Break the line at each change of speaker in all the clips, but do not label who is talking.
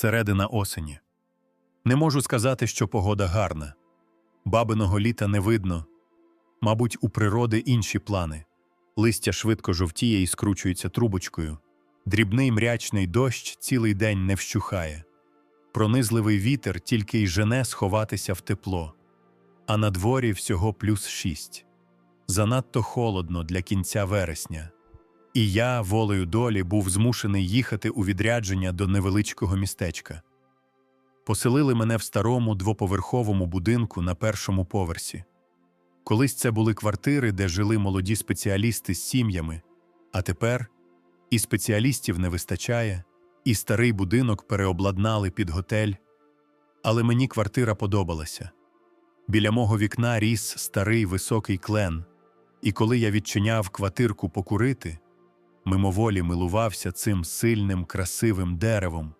середина осені. Не можу сказати, що погода гарна. Бабиного літа не видно. Мабуть, у природи інші плани. Листя швидко жовтіє і скручується трубочкою. Дрібний мрячний дощ цілий день не вщухає. Пронизливий вітер тільки й жене сховатися в тепло. А на дворі всього плюс шість. Занадто холодно для кінця вересня. І я, волею долі, був змушений їхати у відрядження до невеличкого містечка. Поселили мене в старому двоповерховому будинку на першому поверсі. Колись це були квартири, де жили молоді спеціалісти з сім'ями, а тепер і спеціалістів не вистачає, і старий будинок переобладнали під готель. Але мені квартира подобалася. Біля мого вікна ріс старий високий клен, і коли я відчиняв квартирку покурити, мимоволі милувався цим сильним, красивим деревом.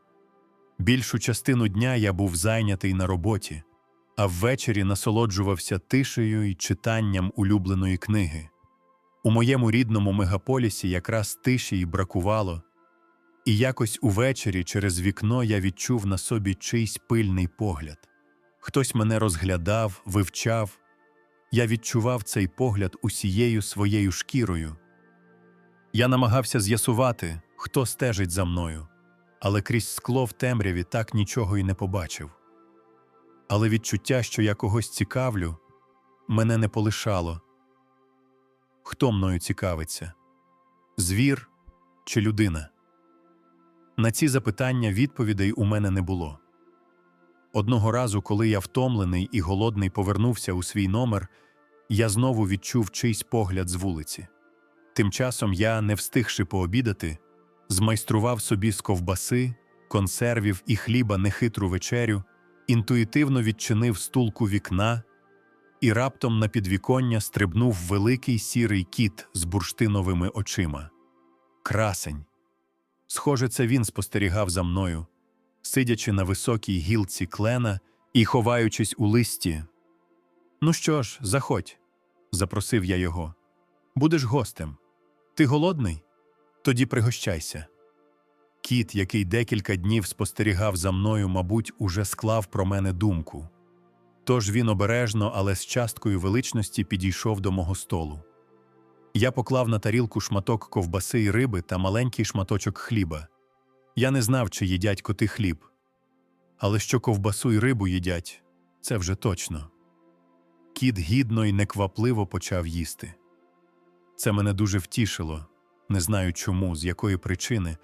Більшу частину дня я був зайнятий на роботі, а ввечері насолоджувався тишею і читанням улюбленої книги. У моєму рідному мегаполісі якраз тиші й бракувало, і якось увечері через вікно я відчув на собі чийсь пильний погляд. Хтось мене розглядав, вивчав. Я відчував цей погляд усією своєю шкірою. Я намагався з'ясувати, хто стежить за мною, але крізь скло в темряві так нічого й не побачив. Але відчуття, що я когось цікавлю, мене не полишало. Хто мною цікавиться? Звір чи людина? На ці запитання відповідей у мене не було. Одного разу, коли я втомлений і голодний повернувся у свій номер, я знову відчув чийсь погляд з вулиці. Тим часом я, не встигши пообідати, змайстрував собі з ковбаси, консервів і хліба нехитру вечерю, інтуїтивно відчинив стулку вікна, і раптом на підвіконня стрибнув великий сірий кіт з бурштиновими очима. Красень. Схоже, це він спостерігав за мною, сидячи на високій гілці клена і ховаючись у листі. Ну що ж, заходь, запросив я його. Будеш гостем. Ти голодний? Тоді пригощайся. Кіт, який декілька днів спостерігав за мною, мабуть, уже склав про мене думку. Тож він обережно, але з часткою величності підійшов до мого столу. Я поклав на тарілку шматок ковбаси і риби та маленький шматочок хліба. Я не знав, чи їдять коти хліб. Але що ковбасу і рибу їдять, це вже точно. Кіт гідно і неквапливо почав їсти. Це мене дуже втішило, не знаю чому, з якої причини,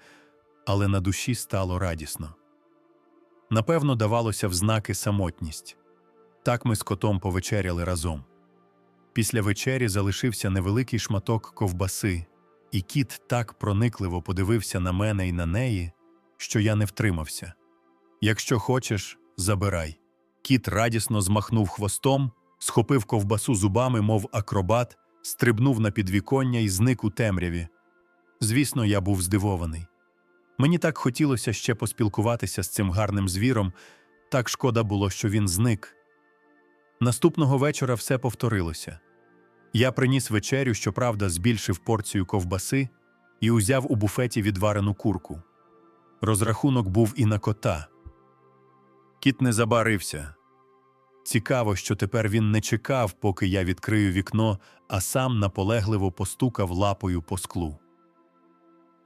але на душі стало радісно. Напевно, давалося в знаки самотність. Так ми з котом повечеряли разом. Після вечері залишився невеликий шматок ковбаси, і кіт так проникливо подивився на мене і на неї, що я не втримався. Якщо хочеш, забирай. Кіт радісно змахнув хвостом, схопив ковбасу зубами, мов акробат, стрибнув на підвіконня і зник у темряві. Звісно, я був здивований. Мені так хотілося ще поспілкуватися з цим гарним звіром, так шкода було, що він зник. Наступного вечора все повторилося. Я приніс вечерю, щоправда, збільшив порцію ковбаси і узяв у буфеті відварену курку. Розрахунок був і на кота. Кіт не забарився. Цікаво, що тепер він не чекав, поки я відкрию вікно, а сам наполегливо постукав лапою по склу.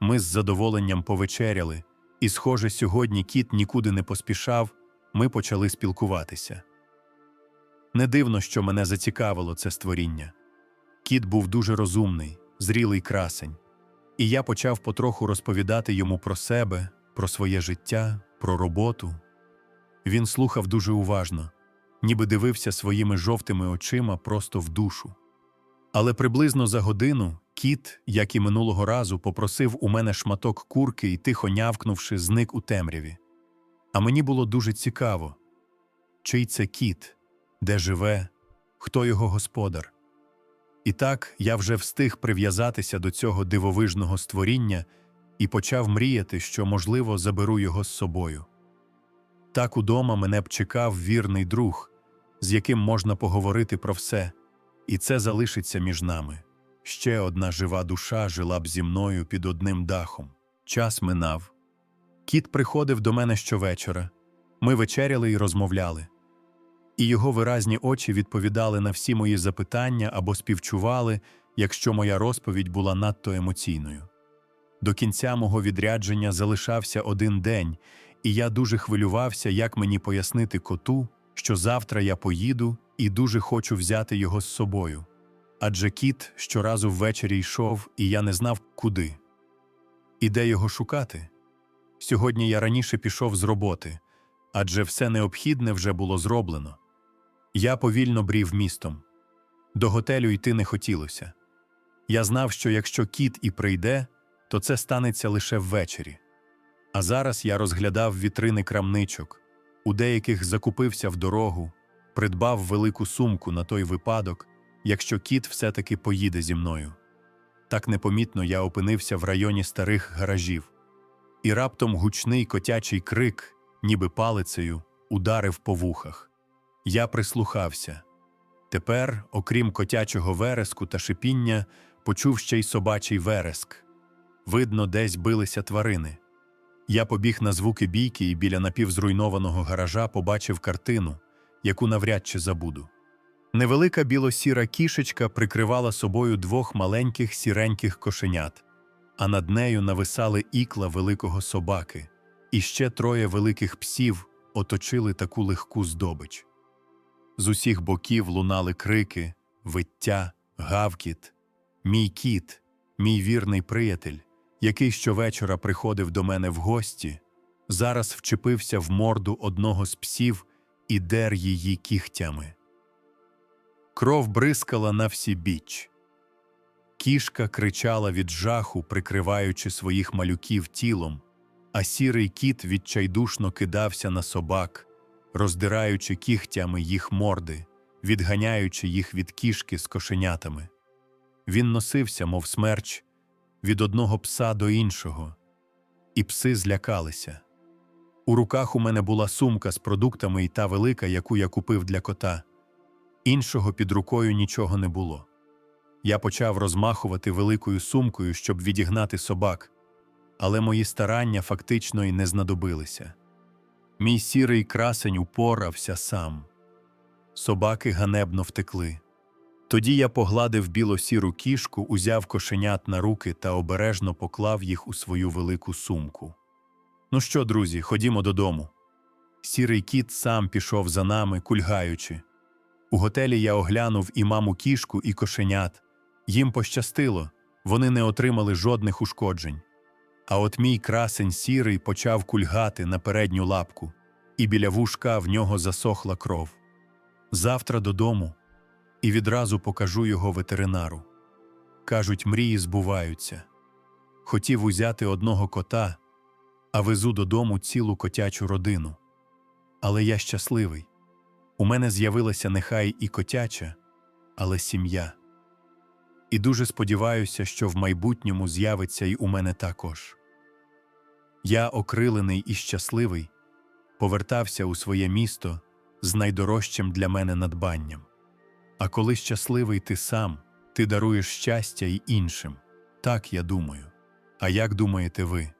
Ми з задоволенням повечеряли, і, схоже, сьогодні кіт нікуди не поспішав, ми почали спілкуватися. Не дивно, що мене зацікавило це створіння. Кіт був дуже розумний, зрілий красень, і я почав потроху розповідати йому про себе, про своє життя, про роботу. Він слухав дуже уважно, ніби дивився своїми жовтими очима просто в душу. Але приблизно за годину кіт, як і минулого разу, попросив у мене шматок курки і, тихо нявкнувши, зник у темряві. А мені було дуже цікаво, чий це кіт, де живе, хто його господар. І так я вже встиг прив'язатися до цього дивовижного створіння і почав мріяти, що, можливо, заберу його з собою. Так удома мене б чекав вірний друг, з яким можна поговорити про все, і це залишиться між нами. Ще одна жива душа жила б зі мною під одним дахом. Час минав. Кіт приходив до мене щовечора. Ми вечеряли і розмовляли. І його виразні очі відповідали на всі мої запитання або співчували, якщо моя розповідь була надто емоційною. До кінця мого відрядження залишався один день, і я дуже хвилювався, як мені пояснити коту, що завтра я поїду і дуже хочу взяти його з собою. Адже кіт щоразу ввечері йшов, і я не знав, куди. І де його шукати? Сьогодні я раніше пішов з роботи, адже все необхідне вже було зроблено. Я повільно брів містом. До готелю йти не хотілося. Я знав, що якщо кіт і прийде, то це станеться лише ввечері. А зараз я розглядав вітрини крамничок, у деяких закупився в дорогу, придбав велику сумку на той випадок, якщо кіт все-таки поїде зі мною. Так непомітно я опинився в районі старих гаражів, і раптом гучний котячий крик, ніби палицею, ударив по вухах. Я прислухався. Тепер, окрім котячого вереску та шипіння, почув ще й собачий вереск. Видно, десь билися тварини. Я побіг на звуки бійки і біля напівзруйнованого гаража побачив картину, яку навряд чи забуду. Невелика білосіра кішечка прикривала собою двох маленьких сіреньких кошенят, а над нею нависали ікла великого собаки, і ще троє великих псів оточили таку легку здобич. З усіх боків лунали крики, виття, гавкіт. Мій кіт, мій вірний приятель, який щовечора приходив до мене в гості, зараз вчепився в морду одного з псів і дер її кігтями. Кров бризкала на всі біч. Кішка кричала від жаху, прикриваючи своїх малюків тілом, а сірий кіт відчайдушно кидався на собак, роздираючи кігтями їх морди, відганяючи їх від кішки з кошенятами. Він носився, мов смерч, від одного пса до іншого, і пси злякалися. У руках у мене була сумка з продуктами і та велика, яку я купив для кота. Іншого під рукою нічого не було. Я почав розмахувати великою сумкою, щоб відігнати собак, але мої старання фактично й не знадобилися. Мій сірий красень упорався сам. Собаки ганебно втекли. Тоді я погладив біло-сіру кішку, узяв кошенят на руки та обережно поклав їх у свою велику сумку. Ну що, друзі, ходімо додому. Сірий кіт сам пішов за нами, кульгаючи. У готелі я оглянув і маму кішку, і кошенят. Їм пощастило, вони не отримали жодних ушкоджень. А от мій красень сірий почав кульгати на передню лапку, і біля вушка в нього засохла кров. Завтра додому і відразу покажу його ветеринару. Кажуть, мрії збуваються. Хотів узяти одного кота, а везу додому цілу котячу родину. Але я щасливий. У мене з'явилася нехай і котяча, але сім'я. І дуже сподіваюся, що в майбутньому з'явиться й у мене також. Я, окрилений і щасливий, повертався у своє місто з найдорожчим для мене надбанням. А коли щасливий ти сам, ти даруєш щастя й іншим. Так я думаю. А як думаєте ви?